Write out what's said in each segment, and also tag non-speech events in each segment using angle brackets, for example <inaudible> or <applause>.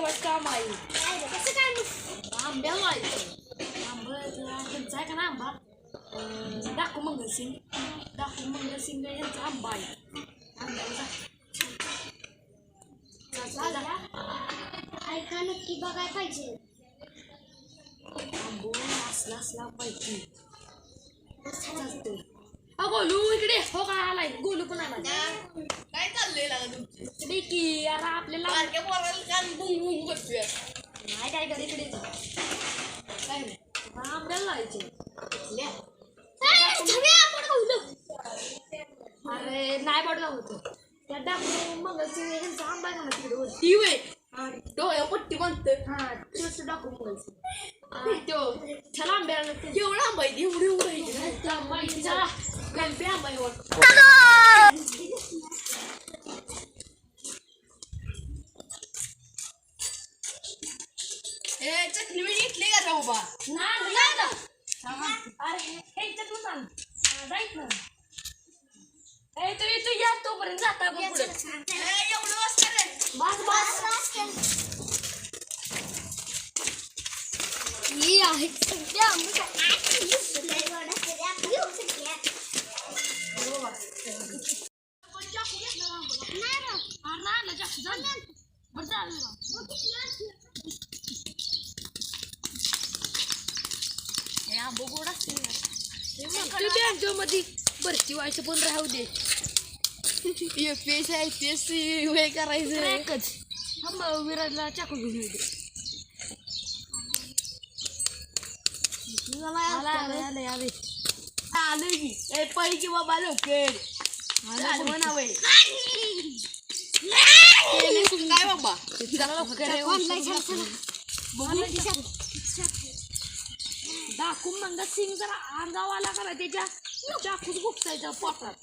काम आहे कसं काय मग? आंब्याला आहे आंबा त्यांचा आहे का ना आंबा? डाकू मंगलसिंग. डाकू मंगलसिंग यांचा आंबा आहे. जा. ऐका नक्की बघायला पाहिजे. आंबो असला असला पाहिजे चालतंय. गोलू इकडे. हो का आलाय. गोलू पण आलाय. काय चाललंय लागा इकडे की यार आपल्याला बारक्या पोराला कान बुंग बुंग करतोय. नाही काय कर इकडे काय नाही. आता आंब्याला लावायचे. अरे नाही पडला होतं त्या डाकू मंगलसिंग यांचा आंबा आहे तिकडे वरती? ती वे हा. डोळ्या पट्टी बांधतोय हा डाकू मंगलसिंग तो. त्याला आंब्याला लागते. एवढा आंबा आहे एवढी एवढं आहे. ना. त्या गणपी आंबा आहे वाटतं. ए चटणी मी घेतली का रे बाबा नाही नाही ना. अरे ह्याच्यातून सांग हा, जायचं ना ए तू तू या तोपर्यंत जाता आपण पुढे ए, एवढं वाजता रे बस बस ही आहे सध्या आम्ही बँकेमध्ये व्हायचं पण राहू दे. एपीएस आय पी एस वे करायचं. एकच विराजला चाकू घेऊन येऊ दे. आला. की. ए बाबा काय बाबा. दाखवून मंगा सिंग जरा अंगाव आला का नाही त्याच्या. चाकूच गुपसायचा पोटात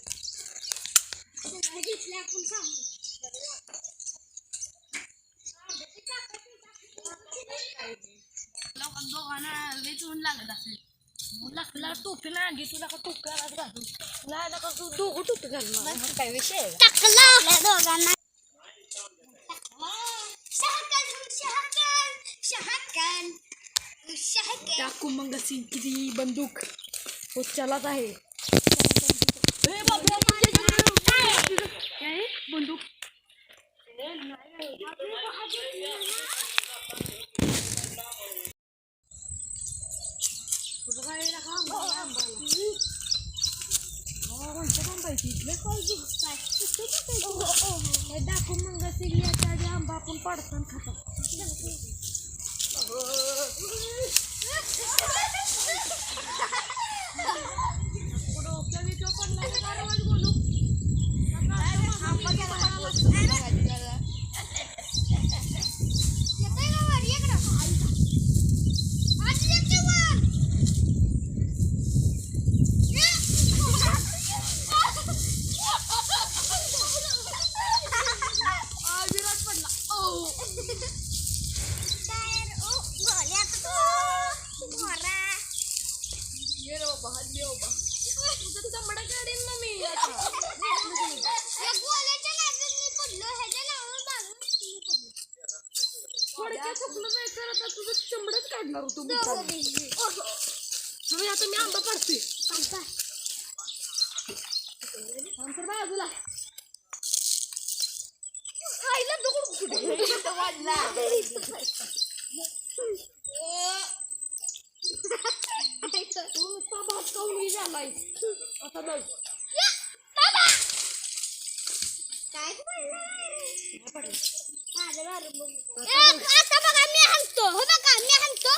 दोघांना वेचून लागत असेल लागला टोपी नाही आणली तुला का टोपी आला घालून नाही नका तू दोघं टोपी घालून काय विषय आहे का? टाकलं आपल्या दोघांना शहाकन शहाकन शहाकन शहाकन चाकू मंगा सिंग किती बंदूक हो चलाच आहे ए बाबा काय बंदूक तुझं काय नका आंबा- आंबाला. अहो, म्हणतात आंबायची इथलं काय दिसतंय? हे दाखवून मंगा सिंग याच्या आधी आंबा आपण पाडताना खातात डोक्या बिक्या पडला का काय रोज बोलू? येतंय का वर? ये इकडं. आजी येते वर. आ, विराट पडला ओ टायर, ओ, गोल्यात तो. मोरा. ये रे बाबा हात दे बाबा तुझं चमडा काढीन ना मी आता. या गोल्याच्या नादात मी पडलो. ह्याच्या नावावर मारून मी पडलो. थोडक्यात चुकलं नाही तर आता तुझं चमडच काढणार होतो मी दोघं आता. भिजले. हवे आता मी आंबा पाडतोय सांगता. नंतर बाजूला आईला दगड कुठे वाजला तू नुसता भात खाऊन ही झालाय आता बघ या, बाबा. काय पडलं? माझं मारून बघू. ए, आता बघा मी हाणतो हो बघा मी हाणतो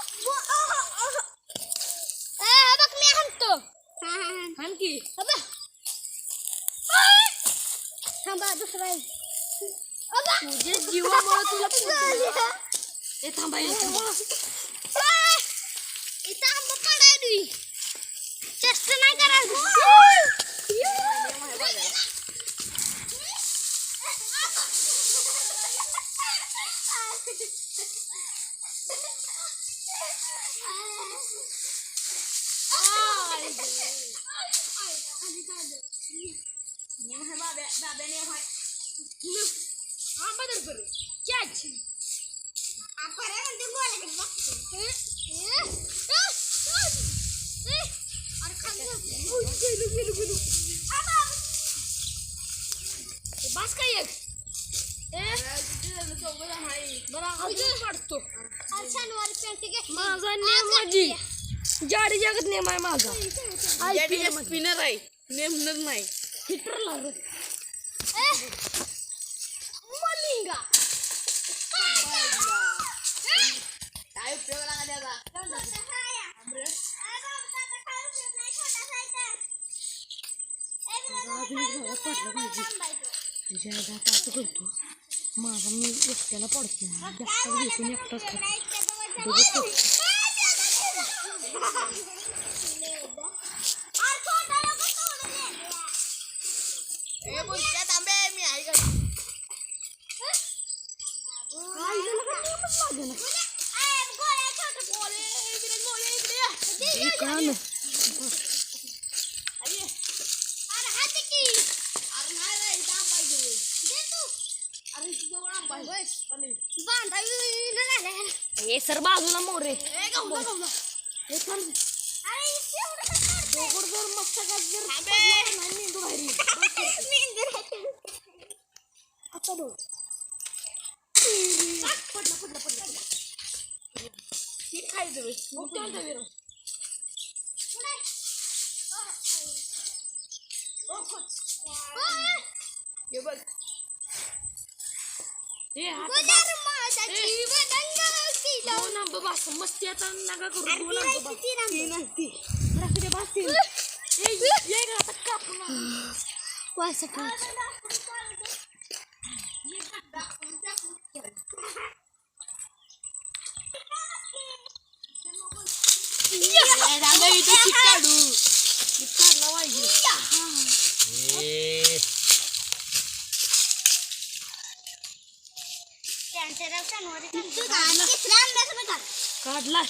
बघ मी हाणतो हा, हा, हा. हे. ओय. थांबा दुसरा. तुझे जीवामुळे तुला थांबा ये थांबा. इथं आंबा पडायली चेष्ट नाही करायचं आंबा तर बरं. कॅच. बस काय एक बरं अजून काढतो माझा नेम माझी. जाडी जगत नेम आहे माझा. स्पिनर आहे. नेमणार नाही. हिटरला तुझ्या आईला आता असं करतो माझा मी एकट्याला पडतो एकटाच घेतो आणि एकटाच खातो ए बोलत्या तांबे मी आई का हे का ना अरे नाही नाही इथं आंबा आहे जवळ. अरे इथं जवळ आंबा आहे. चालेल. हे सर बाजूला मोरे ए, गाऊ दे, गाऊ दे. हे थांब. दगड जर मस्त का जर थांबे. पडला नाही <laughs> मेंदू बाहेर येईल. आता बघ. पडला पडला पडला पडला. हे. हे बघ. हे आता दोन आंबा बास मस्ती आता नका करू दोन आंबा बास तीन आहे ती. राहू दे बास तीन. ए, ये रे आता कापून आण. ए, तांबे इथं चिक काढू. चिक काढला.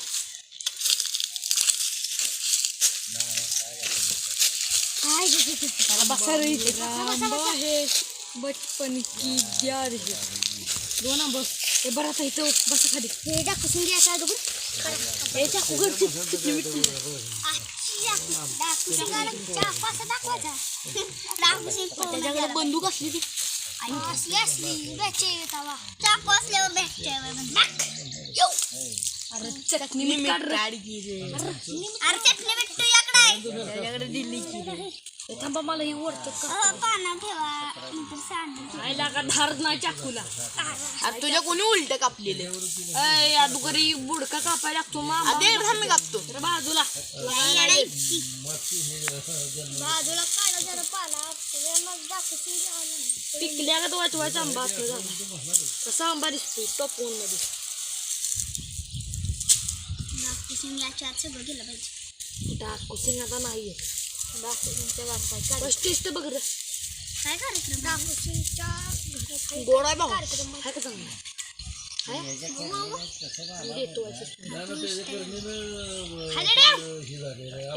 आंबा बचपन की याद है दोन आंबा हे बरं आता इथं बसा खाली हे दाखवून हे किती त्याच्याकडे बंदूक असली ती असली असली भेटचे तवा चाकू असल्यावर भेटचे अरे चटणी मीठ काढ की. अरे चटणी भेटतो याकडे त्याच्याकडे दिली की रे. हे थांबा मला हे पाना ठेवा. का धार नाही चाकूला. तुझ्या कोणी उलट कापलेले? या दुपारी बुडका कापायला लागतो कापतो. बाजूला. बाजूला काढा जरा पाला. पिकल्या का वाचवायचा आंबा असतो झाला कसा आंबा दिसतो टॉप वनमध्ये. दाखवून याच्या आत सगळं गेलं पाहिजे. डाक सिंग आता नाहीये. फर्स्ट टेस्ट बघ काय कार्यक्रम गोड भाऊ हाय का चांगला.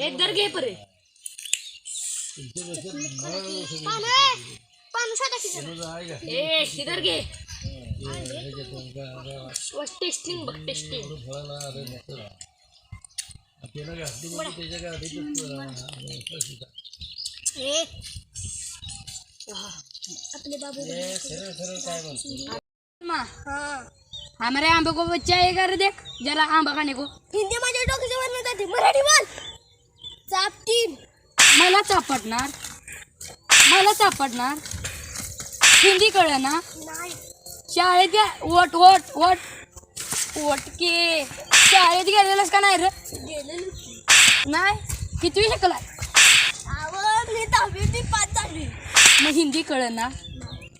एक दर घे परे. पानं पानं शोधा की जरा. ए किधर घे. टेस्टिंग बघ टेस्टिंग आपले बाबू हमारे आंबे को बच्चा है कर देख. जरा आंबा खाने को हिंदी माझ्या डोक्याच्या वरनं जाते. मराठी बोल. चापटीन. मला चापटणार. मला चापटणार. हिंदी कळ ना नाही. शाळेत गे वट वट वट. वट के शाळेत गेलेलास का नाही रे? नाही? कितवी शिकला आवड मी दहावी ती पाच झाली. मग हिंदी कळ ना?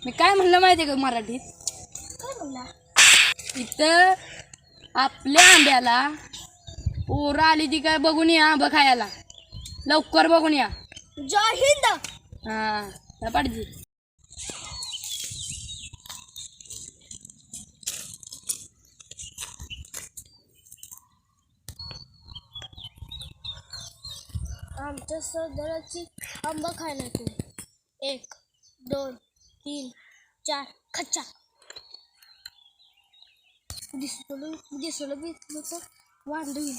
मी काय म्हणलं माहिती का मराठीत? इथं आपल्या आंब्याला पोरं आली ती काय बघून या आंबा खायला. लवकर बघून या. जय हिंद! हा पाडजी आमच्या सरदाराची आंबा खायला येतो. एक दोन तीन चार खच्चा. दिसलं दिसलं बी तर वांद होईल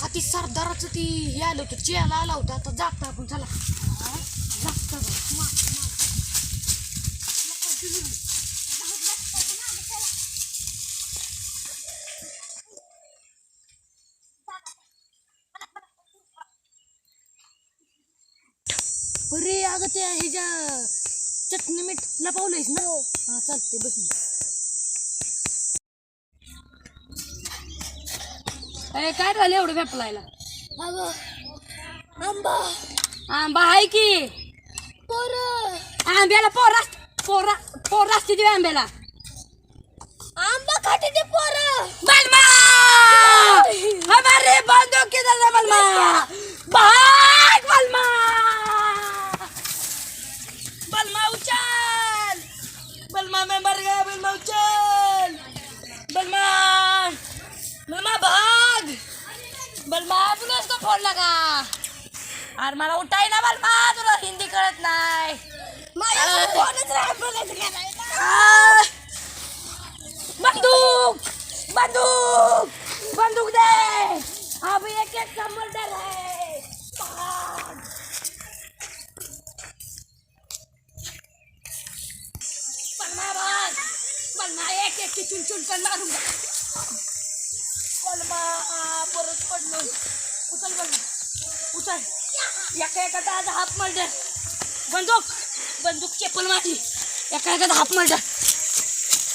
हाती सरदाराचं ती हे आलं होतं चेला आला होता. आता जागता आपण चला. जागता बरे अगं त्या ह्याच्या चटणी मीठ लपवलंयस ना? हा चालते बस ए काय झालं एवढं फेपलायला आंबा. आंबा आहे की? पोर. आंब्याला पोरा पोरा पोर असते ती आंब्याला. आंबा खाते ते पोर. बलमा! हमारे बंदूक है बलमा! भाग बलमा! बलमा उछल बलमा मैं मर गया बलमा उछल बलमा बलमा भाग! बलमा तुला इसको फोन लगा. अरे मला उठाय ना बलमा तुला हिंदी कळत नाही! बंदूक बंदूक बंदूक दे. अभी एक एक का मर्डर है! बलमा बलमा एक एक की चुन चुन कर मारूंगा बलमा आ, परत पडलो उचल बलमा उचल. एका एका दादा हात मर्डर बंदूक. बंदूक चेपल माझी एका हात मर्डर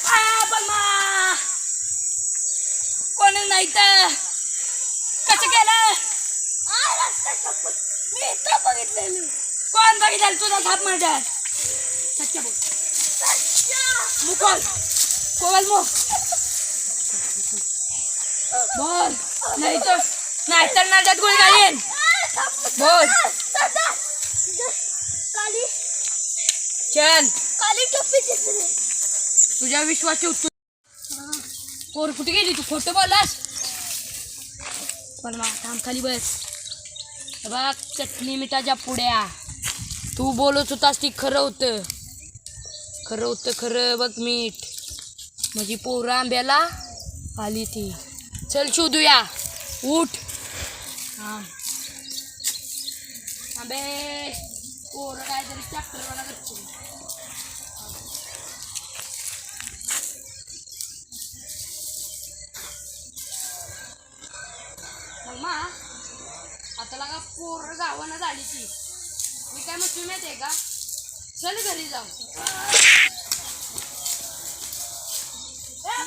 आ, बलमा. कोण नाही तर. कसं केलं? मी इथं बघितलेली. कोण बघितलं तुझा थाप मर्डर सच्चा बोल. मुकोल. कोवल मो. बोल नाही तर नाही तर नाट्यात गोळी घालीन. बोल. चल. तुझ्या विश्वाची उत्तर पोर कुठे गेली? तू खोटं बोललास? पण मग थांब खाली बस. बा बघ चटणी मिठाच्या पुड्या. तू बोलत होतास ती खरं होतं. खरं होतं खरं बघ मीठ. माझी पोरं आंब्याला आली ती. चल शोधूया. उठ. हा. आंबे पोरं काहीतरी मला दक्षिण मा आता लागा पोर गावानं झाली ती मी काय म्हणतो माहिती आहे का? चल घरी जाऊ त्या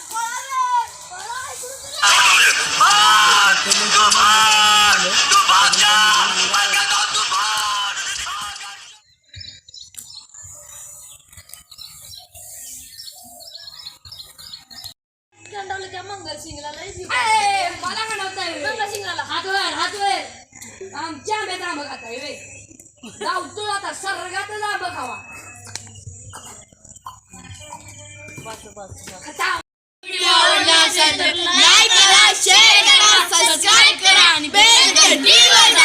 मंगलसिंगला मला म्हणत मंगलसिंगला. हात वर हात वर. आमच्या आंब्यात आंबा खाता वे जाऊ आता सर्गातच आंबा खावा. बस बस खता ¡Viva